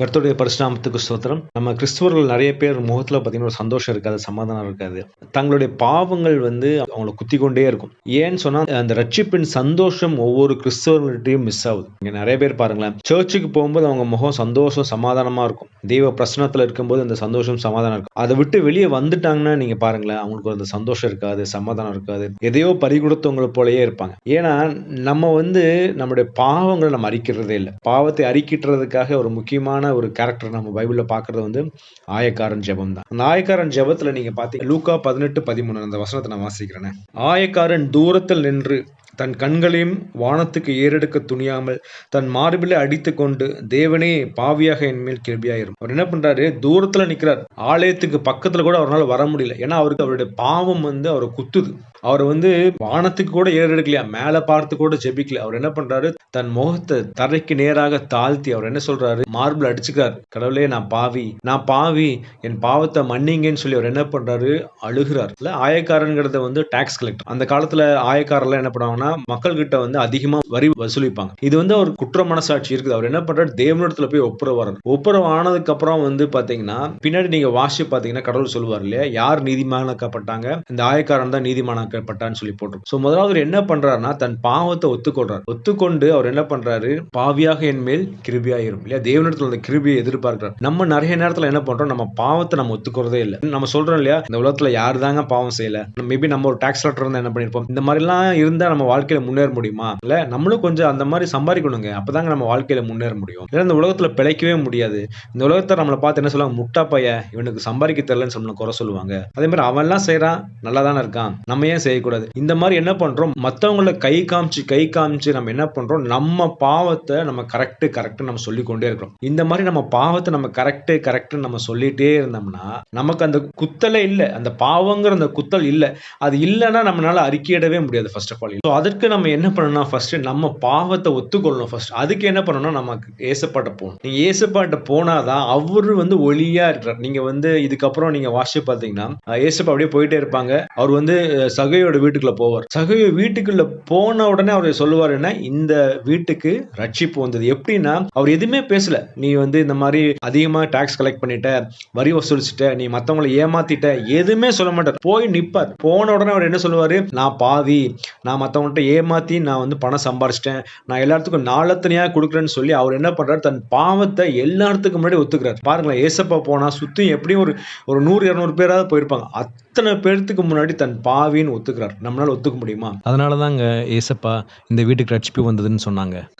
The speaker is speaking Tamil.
கருத்துடைய பரிசுநாமத்துக்கு ஸ்தோத்திரம். நம்ம கிறிஸ்துவர்கள் நிறைய பேர் முகத்தில் பார்த்தீங்கன்னா ஒரு சந்தோஷம் இருக்காது சமாதானம் இருக்காது. தங்களுடைய பாவங்கள் வந்து அவங்களை குத்தி கொண்டே இருக்கும். ஏன்னு சொன்னால் அந்த ரட்சிப்பின் சந்தோஷம் ஒவ்வொரு கிறிஸ்தவர்கள்ட்டையும் மிஸ் ஆகுது. இங்கே நிறைய பேர் பாருங்களேன் சர்ச்சுக்கு போகும்போது அவங்க முகம் சந்தோஷம் சமாதானமாக இருக்கும். தெய்வ பிரசனத்தில் இருக்கும்போது அந்த சந்தோஷம் சமாதானம் இருக்கும். அதை விட்டு வெளியே வந்துட்டாங்கன்னா நீங்கள் பாருங்களேன் அவங்களுக்கு அந்த சந்தோஷம் இருக்காது சமாதானம் இருக்காது. எதையோ பறி கொடுத்தவங்களை போலயே இருப்பாங்க. ஏன்னா நம்ம வந்து நம்முடைய பாவங்களை நம்ம அறிக்கிறதே இல்லை. பாவத்தை அறிக்கிட்டுறதுக்காக ஒரு முக்கியமான ஒரு கேரக்டர் நம்ம பைபிளில் பார்க்கறது வந்து ஆயக்காரன் ஜெபம் தான். அந்த ஆயக்காரன் ஜெபத்தில் நீங்க பார்த்தீங்க லூக்கா பதினெட்டு பதிமூணு அந்த வசனத்தை நான் வாசிக்கிறேன். ஆயக்காரன் தூரத்தில் நின்று தன் கண்களையும் வானத்துக்கு ஏறெடுக்க துணியாமல் தன் மார்பிலே அடித்து கொண்டு தேவனே பாவியாக என் மேல் கிருபியாயிரும். அவர் என்ன பண்றாரு? தூரத்துல நிக்கிறார். ஆலயத்துக்கு பக்கத்துல கூட அவரால் வர முடியல. ஏன்னா அவருக்கு அவருடைய பாவம் வந்து அவரை குத்துது. அவர் வந்து வானத்துக்கு கூட ஏறெடுக்கலையா? மேல பார்த்து கூட ஜெபிக்கல. அவர் என்ன பண்றாரு? தன் முகத்தை தரைக்கு நேராக தாழ்த்தி அவர் என்ன சொல்றாரு? மார்பிள் அடிச்சுக்கிறார். கடவுளே நான் பாவி. நான் பாவி. என் பாவத்தை மன்னிங்கன்னு சொல்லி அவர் என்ன பண்றாரு? அழுகிறார். இல்ல ஆயக்காரங்கிறத வந்து டாக்ஸ் கலெக்டர் அந்த காலத்துல ஆயக்காரெல்லாம் என்ன பண்ணுவாங்கன்னா மக்கள் கிட்ட வந்து அதிகமா வரி வசூலிப்பாங்க. இது வந்து அவர் குற்ற மனசாட்சி இருக்குது. அவர் என்ன பண்றாரு? தேவனிடத்துல போய் ஒப்புரவாரர் ஒப்புரவு ஆனதுக்கு அப்புறம் வந்து பாத்தீங்கன்னா பின்னாடி நீங்க வாசி பாத்தீங்கன்னா கடவுள் சொல்லுவார் இல்லையா? யார் நீதிமானாக்கப்பட்டாங்க? இந்த ஆயக்காரன் தான் நீதிமானாக்கப்பட்டான்னு சொல்லி போட்டிருக்கும். ஸோ முதலாவது அவர் என்ன பண்றாருன்னா தன் பாவத்தை ஒத்துக்கொள்றாரு. ஒத்துக்கொண்டு அவர் என்ன பண்றாரு? பாவியாக என் மேல் கிருபியாயிரும் இல்லையா? தேவனிடத்துல அந்த கிருபியை எதிர்பார்க்கிறார். நம்ம நிறைய நேரத்துல என்ன பண்றோம்? நம்ம பாவத்தை நம்ம ஒத்துக்கிறதே இல்லை. நம்ம சொல்றோம் இல்லையா? இந்த உலகத்துல யாரு தாங்க பாவம் செய்யல? மேபி நம்ம ஒரு டாக்ஸ் லெட்டர் இருந்தா என்ன பண்ணிருப்போம்? இந்த மாதிரிலாம் இருந்தா நம்ம வாழ்க்கையில முன்னேற முடியுமா? இல்ல நம்மளும் கொஞ்சம் அந்த மாதிரி சம்பாதிக்கணுங்க. அப்பதாங்க நம்ம வாழ்க்கையில முன்னேற முடியும். இல்ல இந்த உலகத்துல பிழைக்கவே முடியாது. இந்த உலகத்தை நம்மளை பார்த்து என்ன சொல்லுவாங்க? முட்டா பைய இவனுக்கு சம்பாதிக்க தெரியலன்னு சொல்லி குறை சொல்லுவாங்க. அதே மாதிரி அவன் எல்லாம் செய்யறான் நல்லா தானே இருக்கான். நம்ம ஏன் செய்யக்கூடாது? இந்த மாதிரி என்ன பண்றோம்? மத்தவங்கள கை காமிச்சு கை காமிச்சு நம்ம என்ன பண்றோம்? நம்ம பாவத்தை நம்ம கரெக்ட் கரெக்ட் நம்ம சொல்லி கொண்டே இருக்கிறோம். இந்த மாதிரி நம்ம பாவத்தை நம்ம கரெக்ட் கரெக்ட் நம்ம சொல்லிட்டே இருந்தோம்னா நமக்கு அந்த குத்தலே இல்லை. அந்த பாவங்கிற அந்த குத்தல் இல்லை. அது இல்லைன்னா நம்மளால அறிக்கையிடவே முடியாது ஃபர்ஸ்ட் ஆஃப் ஆல் ஸோ அதற்கு நம்ம என்ன பண்ணணும் ஃபர்ஸ்ட் நம்ம பாவத்தை ஒத்துக்கொள்ளணும் ஃபர்ஸ்ட் அதுக்கு என்ன பண்ணணும்னா நமக்கு ஏசப்பாட்ட போகணும். நீங்க ஏசப்பாட்ட போனாதான் அவரு வந்து ஒளியா இருக்கிறார் நீங்க வந்து இதுக்கப்புறம் நீங்க வாசிச்சு பார்த்தீங்கன்னா ஏசப்பா அப்படியே போயிட்டே இருப்பாங்க. அவர் வந்து சகையோட வீட்டுக்குள்ள போவார். சகையோ வீட்டுக்குள்ள போன உடனே அவர் சொல்லுவார் என்ன? இந்த வீட்டுக்கு ரட்சிப்பு வந்தது. எப்படின்னா அவர் எதுவுமே பேசல. நீ வந்து இந்த மாதிரி அதிகமா டாக்ஸ் கலெக்ட் பண்ணிட்ட வரி வசூலிச்சிட்ட நீ மத்தவங்களை ஏமாத்திட்ட எதுவுமே சொல்ல மாட்டார். போய் நிப்பார். போன உடனே அவர் என்ன சொல்லுவாரு? நான் பாவி நான் அவன்கிட்ட ஏமாத்தி நான் வந்து பணம் சம்பாரிச்சிட்டேன். நான் எல்லாத்துக்கும் நாளத்தனையா கொடுக்குறேன்னு சொல்லி அவர் என்ன பண்றாரு? தன் பாவத்தை எல்லாத்துக்கும் முன்னாடி ஒத்துக்கிறார். பாருங்களேன் ஏசப்பா போனா சுத்தி எப்படியும் ஒரு ஒரு நூறு இரநூறு பேராவது போயிருப்பாங்க. அத்தனை பேர்த்துக்கு முன்னாடி தன் பாவின்னு ஒத்துக்கிறார். நம்மளால ஒத்துக்க முடியுமா? அதனால தாங்க ஏசப்பா இந்த வீட்டுக்கு ரட்சிப்பு வந்ததுன்னு சொன்னாங்க.